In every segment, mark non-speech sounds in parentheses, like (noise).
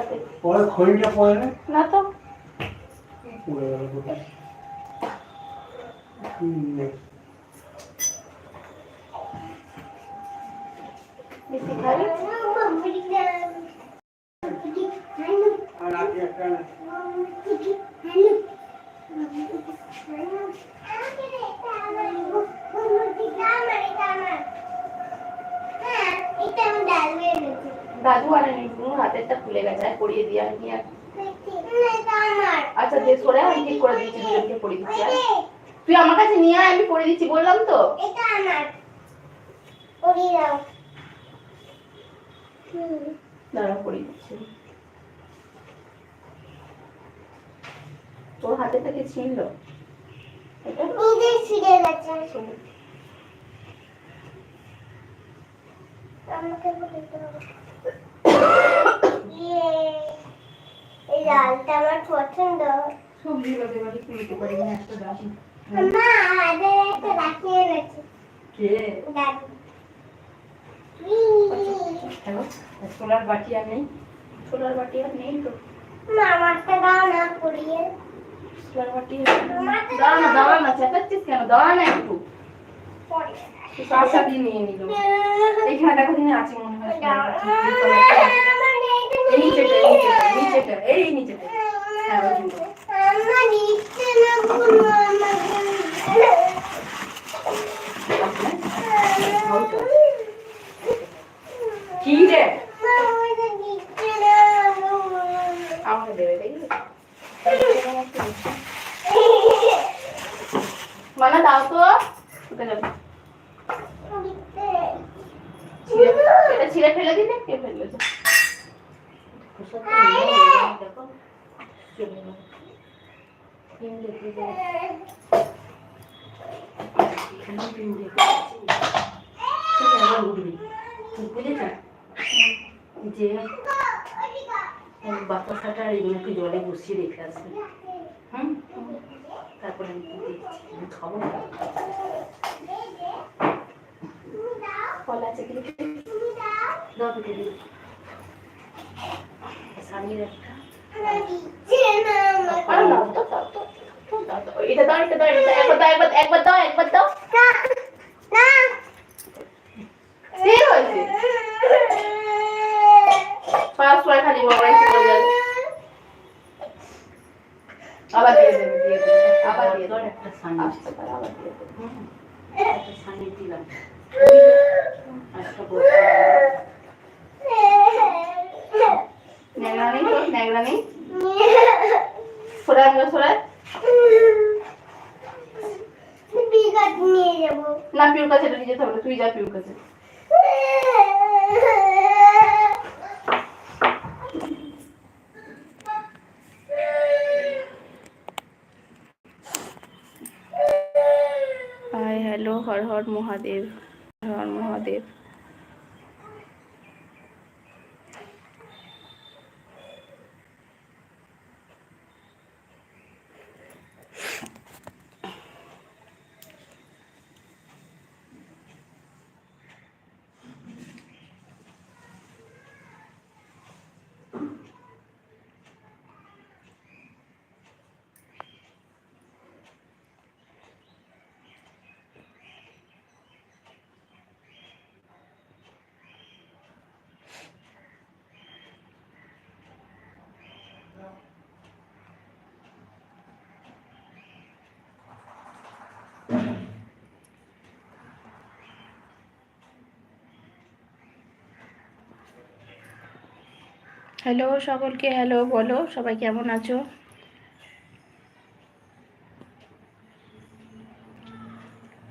নাইরাটাতে পরে খড়িটা পরে না। না তো। পড়ে গেল বেশি খাবি? আর আগে একটা না। দাদু আর নিগুলো হাতেরটা খুলে গেছে আর পরিয়ে দিয়ে আর নিয়ে আচ্ছা যে সরে আমি ঠিক করে দিয়েছি দুজনকে পরিয়ে দিচ্ছি আর তুই আমার কাছে নিয়ে আয় আমি পরিয়ে দিচ্ছি বললাম তো। এটা আমার। পড়িয়ে দাও। দাঁড়া পরিয়ে দিচ্ছি। তোর হাতে থেকে ছিল এটা? শোনো। আমাকে বলে দাও। এই লালটা আমার পছন্দ। সবজি বাদে বাদে তুলতে পারি না একটা দাম মা আদের একটা রাখিয়ে গেছে কে? দাদু হ্যালো ছোলার বাটি আর নেই? ছোলার বাটি আর নেই তো? মা আমারটা দাও না বাটি দাঁড়া না দাঁড়া না চেঁচাচ্ছিস কেন? দাঁড়া না একটু। পরে। কাঁচা নিয়ে নিল। এইখানে দেখো আছে মনে হয় নিচেটা নিচেটা এই নিচেটা কি রে আমাকে দেবে দেখি মানা দাও তো কোথায় যাবে এটা ছিঁড়ে ফেলে দিলে। কে ফেললে যে বাতাসাটা এগুলোকে জলে বসিয়ে রেখে আসবে হুম তারপরে আমি দেখছি আমি খাব না ফল আছে কি দাও স্বামীর একটা। এটা দাও এটা দাও এটা একবার দাও একবার একবার দাও একবার দাও। স্থির হয়েছে পাঁচ ছয় খালি বাবাই চলে যাবে। আবার দিয়ে দেবে দিয়ে দেবে আবার দিয়ে দেবে। একটা স্বামী আসতে পারে আবার দিয়ে দেবে। একটা স্বামী দিলাম। একটা বড় (laughs) ন্যাংরা নেই তোর? ন্যাংরা নেই? (laughs) না পিউর কাছে এটা নিয়ে যেতে হবে তুই যা পিউর কাছে। Hi hello Har Har Mahadev Har Har Mahadev. Hello সকলকে হ্যালো বলো সবাই কেমন আছো?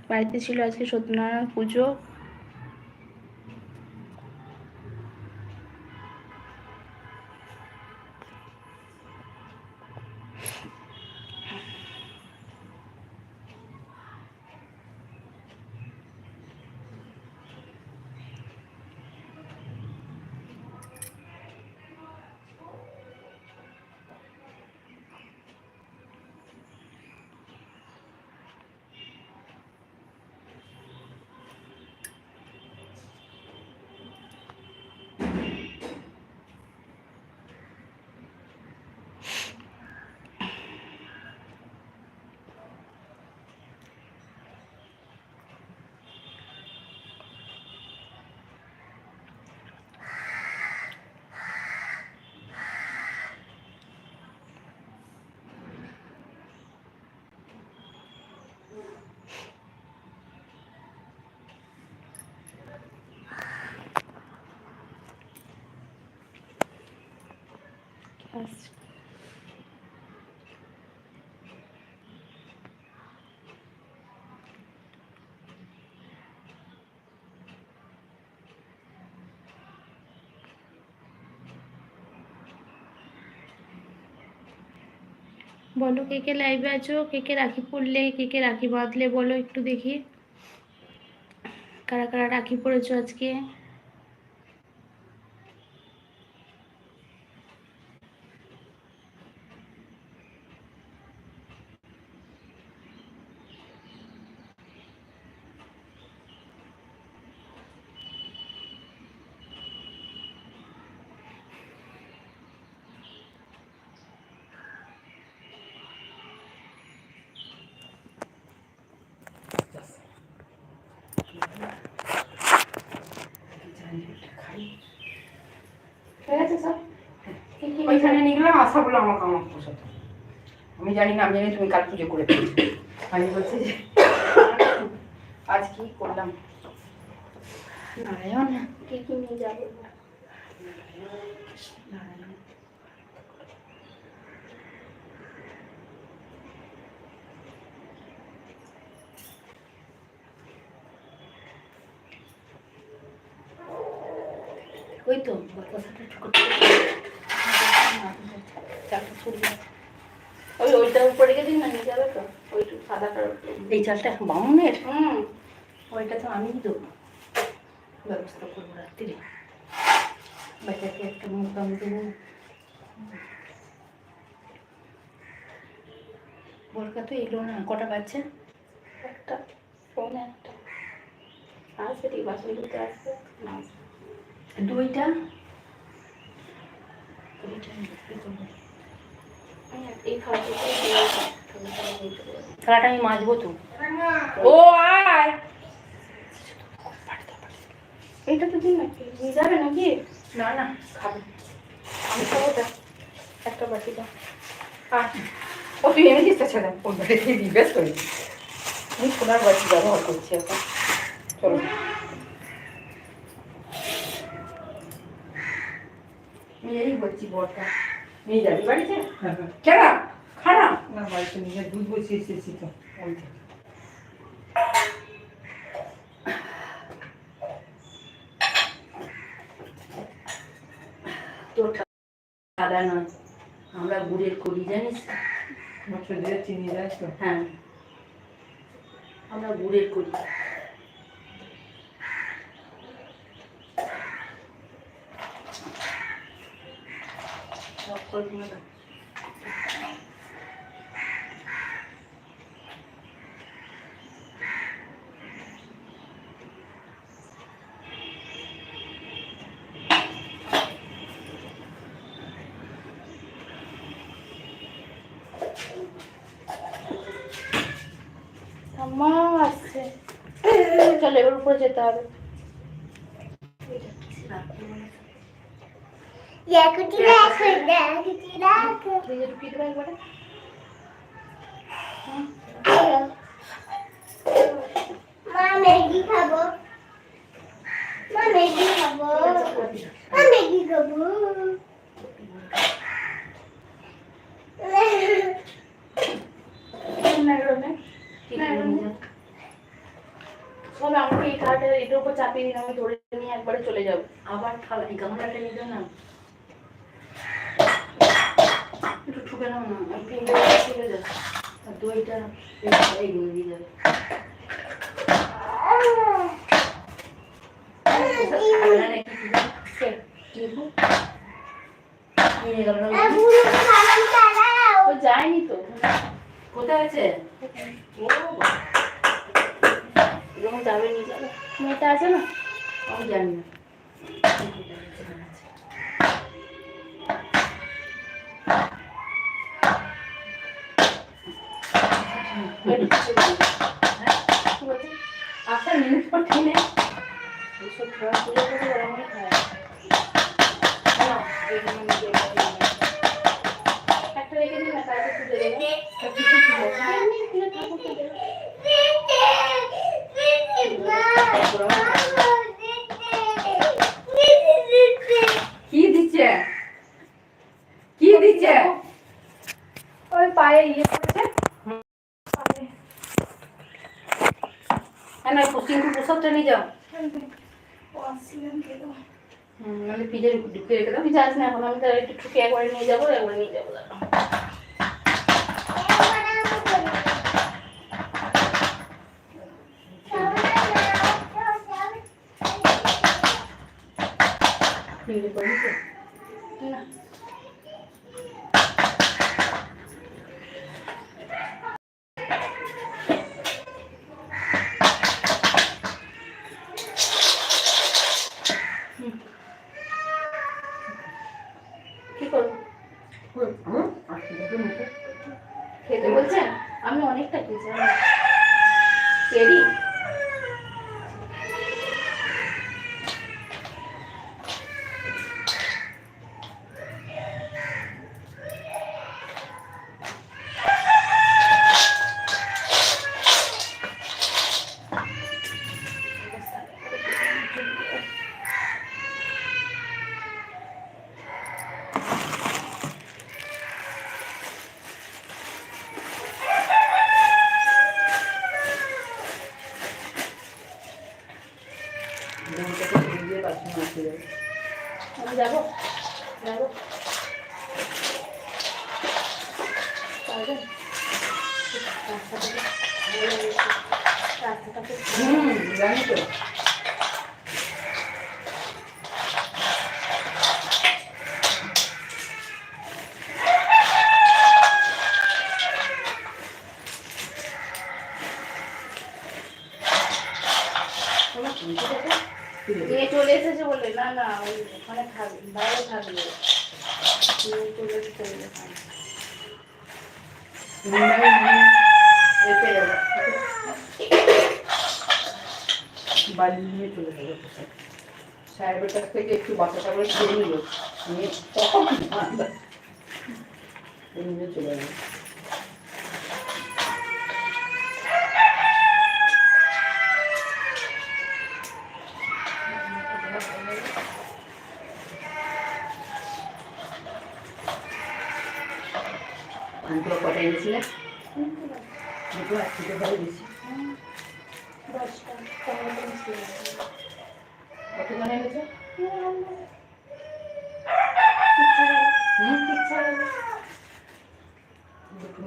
বাড়িতে ছিল আজকে সত্যনারায়ণ পুজো। বলো, কে কে লাইভে আছো? কে কে রাখি পড়লে? কে কে রাখি বাঁধলে? বলো একটু দেখি। কারা কারা রাখি পড়েছো আজকে ঠিক আছে স্যার? ওইখানে নিয়ে গেলাম আশা বলে আমার আমার পোষাতো। আমি জানি না আমি জানি তুমি কাল পুজো করে দিয়েছ। আমি বলছি যে আজ কি করলাম? নারায়ণ। কে কি নিয়ে যাব নারায়ণ ওই তো ওই ওইটা উপরে গেছিস না নিয়ে যাবে তো? ওইটু সাদাটার উপরে। এই চালটা বামুনের? হুম। ওইটা তো আমিই দেবো। ব্যবস্থা করব রাত্রিরে। বাচ্চাকে একটা মুখাম দেবো। বলকা তো এলো না। কটা বাচ্চা একটা ফোনে একটা। আসবে ঠিক বাসন ধুতে আসবে। না আসবে। দুইটা? করব? আমি মাজবো তো। ও এইটা তো দিন নাকি? নিয়ে যাবে নাকি? না না, খাবে। আমি খাব একটা বাটি দাও। আর ও, তুই এনেছিস তো ছেলে ওর বাড়িতে দিবে তো আমি সোনার বাড়ি ব্যবহার করছি এখন। চলো। এই বলছি বরটা নিয়ে যাবি বাড়িতে হ্যাঁ হ্যাঁ কেন খানা না বাড়িতে নিজে দুধ বসিয়ে এসেছি তো ওই থেকে। তোর খাদা নয় আমরা গুড়ের করি জানিস মাত্র দিয়ে চিনি যায় তো হ্যাঁ আমরা গুড়ের করি সব করব না। ঠাম্মা আসছে চলো এবার উপরে যেতে হবে ইয়াকুটি রাখো ইয়াকুটি রাখো ফ্রিজে ঢুকিয়ে দেবো একবারে মা ম্যাগি খাব মা ম্যাগি খাব মা ম্যাগি খাব সব আমাকে এই খাটে এটার উপর চাপিয়ে দিন আমি ধরে নিয়ে একবারে চলে যাব। আবার থালা এই গামলাটা নিয়ে না। একটু ঠুকে নাও না, আর তিনটে চলে যাও। আর দইটা এই- এইগুলো দিয়ে যাবে যায়নি তো, কোথায় আছে? ও যাবে নিয়ে যাবে। আছে না? আমি জানি না। কি বলছে? আসার মিনিট পর টেনে এইসব খাওয়া পুজো করে ওরা মনে খায় না, এইগুলো নিজে একা নিয়ে নেয়। একটা রেখে দিন না কালকে পুজো দেবে এমনি কিনে ঠাকুরকে দেবে। কি দিচ্ছে কি দিচ্ছে ওই পায়ে ইয়ে কিন্তু প্রসাদটা নিয়ে যাও। নাহলে ফ্রিজে ঢুকিয়ে রেখে দাও। কিছু আসলে এখন, আমি তাহলে একটু ঠুকে একবারে নিয়ে যাব, একবারে নিয়ে যাব, দাঁড়াও। Thank you. খেয়েছেন আমি অনেকটা খেয়েছি চেরি দুটাকে ফেলে দিয়ে বাসন মাছতে যাবে। রাস্তাটাকে হুম জানি তো এসেছে বলে না না, ওই ওখানে থাকবে বাইরে থাকবে। বাড়ি নিয়ে চলে যাব সাহেবের কাছ থেকে একটু বাচ্চাটা করে খেয়ে নিয়ে তখন চলে যাব আনতে কটা এনেছিলে? দুটো আর দুটো পনেরো মিনিট কত জন এনেছো? দুটো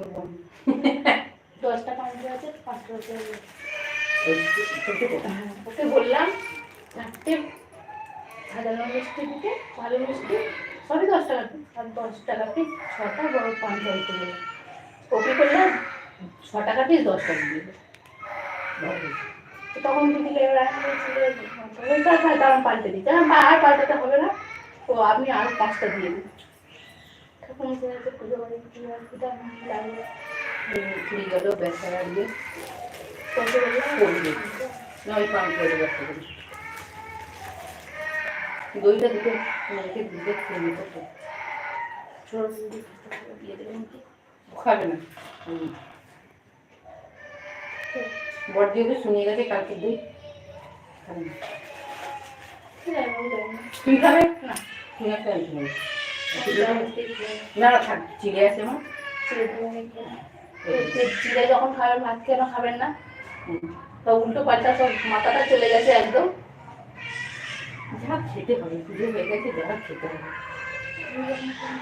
দশটা পাঁচটা আছে পাঁচটা কটা ওকে বললাম চারটে সাজানো মিষ্টি দিতে ভালো মিষ্টি সবই দশ টাকা। আর দশ টাকা পিস ছটা বড় পাঁচ জল করে ওকে করলাম ছ টাকা পিস দশ টাকা দিল। তখন দিদি তখন পাল্টে দিই দিতে আর পাল্টাতে হবে না। তো আপনি আরও পাঁচটা দিয়ে দিন তখন পুজো বাড়ি কুড়ি গেল বেসারা দিয়ে করতে করবে। না, ওই পান করে ব্যবসা করি দইটা দিতে ওনাকে দিতে খেয়ে নিতে। ছোট দিয়ে দেবেন কি? খাবে না। বড় দিদি শুনিয়ে গেছে কালকে দই খাবে না। যাই না। খাবে? না। একটা না থাক চিড়ে আছে আমার। চিড়ে যখন খাবেন ভাত কেন খাবেন না। তো উল্টো পাল্টা সব মাথাটা চলে গেছে একদম। যা খেতে হবে পুজো হয়ে গেছে যা খেতে হবে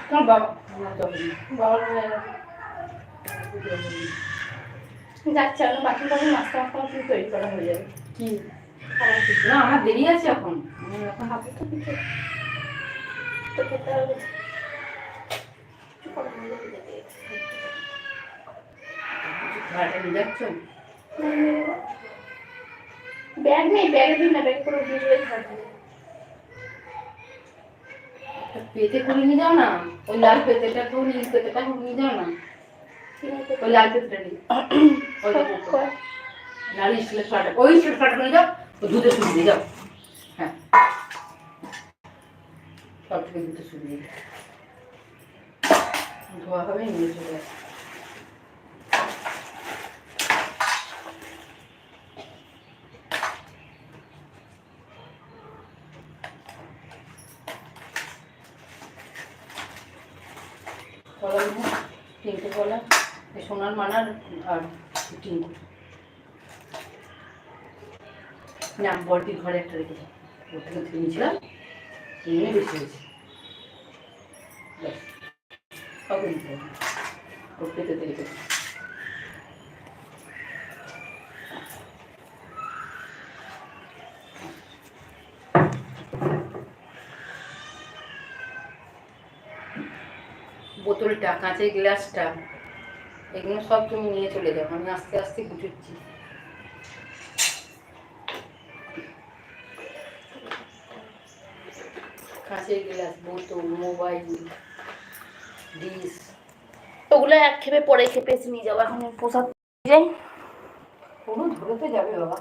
তোমার বাবা। বাবার বাকি নাস্তা কিন্তু তৈরি করা হয়ে যাবে। কি? না আমার দেরি আছে এখন। আমি এখন খাব তো কিছু তো খেতে হবে। ব্যাগ নেই ব্যাগে দিন না ব্যাগ করে দিয়ে পেতে করে নিয়ে যাও না? ওই লাল পেতেটা তো নীল পেতেটা নিয়ে যাও না? ওই লাল পেতেটা নিয়ে। লাল স্টিলের ফ্লাটা ওই স্টিলের ফ্লাটা নিয়ে যাও। ও দুধে দিয়ে যাও। হ্যাঁ। সব থেকে দুধে শুরু দিয়ে যাও। ধোয়া হবে নিয়ে চলে আসবে কলা নেব তিনটে কলা আর টিঙ্কু না বড়টির ঘরে একটা রেখেছি। ওর থেকে নিয়েছিলাম নিয়ে বেশি হয়েছে। বোতলটা কাঁচের গ্লাসটা। এগুলো সব তুমি নিয়ে চলে যাও আমি আস্তে আস্তে গুছুচ্ছি কাঁচের গ্লাস বোতল মোবাইল ডিস ওগুলো এক খেপে পরে খেপে নিয়ে যাব এখন প্রসাদ যাই। কোনো ধরে তো যাবে বাবা।